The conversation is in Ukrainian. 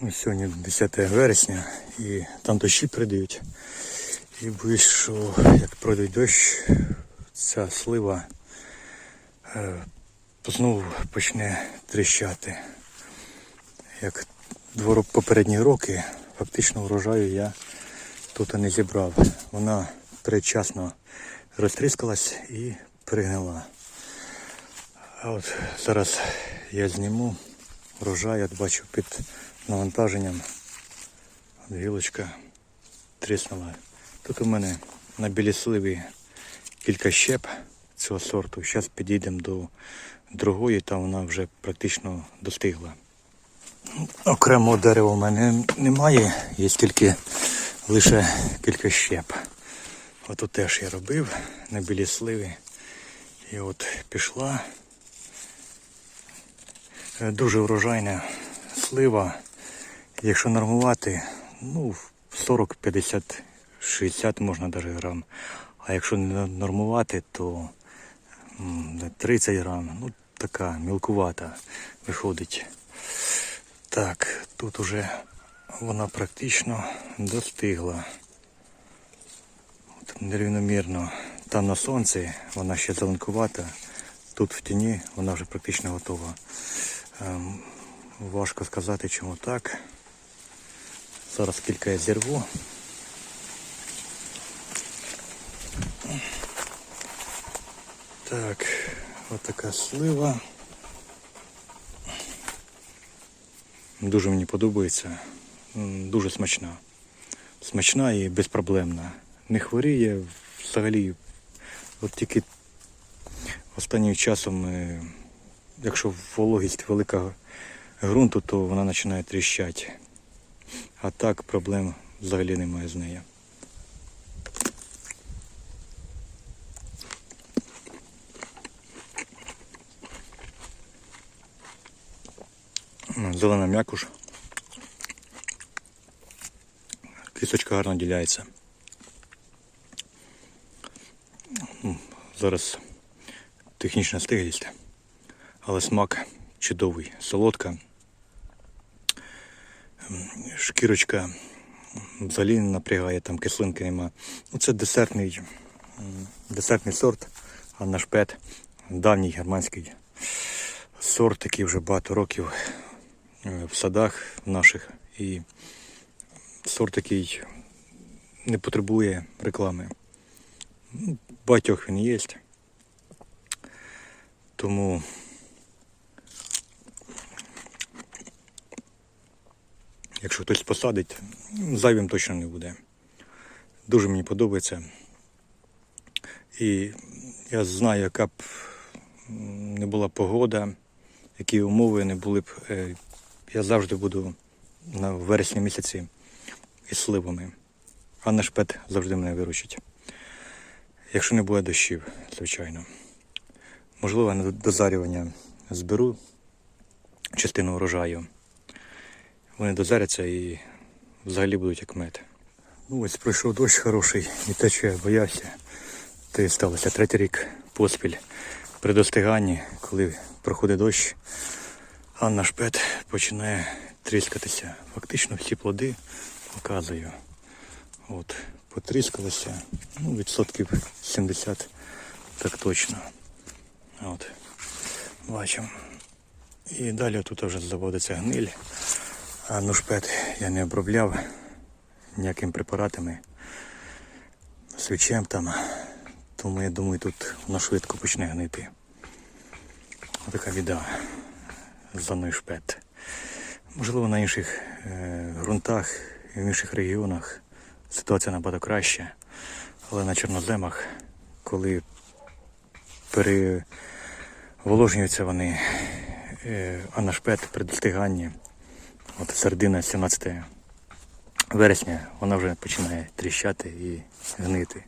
Ну, Сьогодні 10 вересня і там дощі придають. І боюсь, що як пройде дощ, ця слива е, знову почне тріщати. Як два попередні роки, фактично врожаю я тут не зібрав. Вона передчасно розтріскалась і пригнила. А от зараз я зніму врожай, от бачу під навантаженням. Гілочка тріснула. Тут у мене на білій сливі кілька щеп цього сорту. Зараз підійдемо до другої, там вона вже практично достигла. Окремого дерева в мене немає, є тільки лише кілька щеп. От теж я робив на сливі. І от пішла. Е, Дуже врожайна слива. Якщо нормувати, ну 40, 50, 60 можна навіть грам. А якщо не нормувати, то 30 грам. Ну така мілкувата виходить. Так, тут уже вона практично достигла. От нерівномірно. Там на сонці вона ще зеленкувата. Тут в тіні вона вже практично готова. Ем, важко сказати, чому так. Зараз кілька я зірву. Так, от така слива. Дуже мені подобається. Дуже смачна. Смачна і безпроблемна. Не хворіє взагалі. От тільки останнім часом, е, якщо вологість велика ґрунту, то вона починає тріщати. А так проблем взагалі немає з нею. Зелена м'якуш. Кісточка гарно діляється. Зараз технічна стиглість, але смак чудовий, солодка. Шкірочка взагалі не напрягає, там кислинки нема. Ну, це десертний, десертний сорт, аннашпет, давній германський сорт, який вже багато років е, в садах наших. І сорт, який не потребує реклами. Ну, Багатьох він є. Тому якщо хтось посадить, зайвим точно не буде. Дуже мені подобається. І я знаю, яка б не була погода, які умови не були б. е, Я завжди буду на вересні місяці із сливами. А наш пет завжди мене виручить. Якщо не буде дощів, звичайно. Можливо, на дозарювання зберу частину врожаю. Вони дозаряться і взагалі будуть як мед. Ну ось пройшов дощ хороший, і те, що я боявся, і сталося третій рік поспіль при достиганні, коли проходить дощ, а наш пет починає тріскатися. Фактично всі плоди показую. От, потріскалося, ну, відсотків 70 так точно. От, бачимо. І далі тут вже заводиться гниль. А нушпет я не обробляв ніякими препаратами, свічем там. Тому я думаю, тут воно швидко почне гнити. Отака біда за нушпет. Можливо, на інших е, ґрунтах і в інших регіонах ситуація набагато краща. Але на чорноземах, коли переволожнюються вони, е, а наш при достиганні, от середина 17 вересня, вона вже починає тріщати і гнити.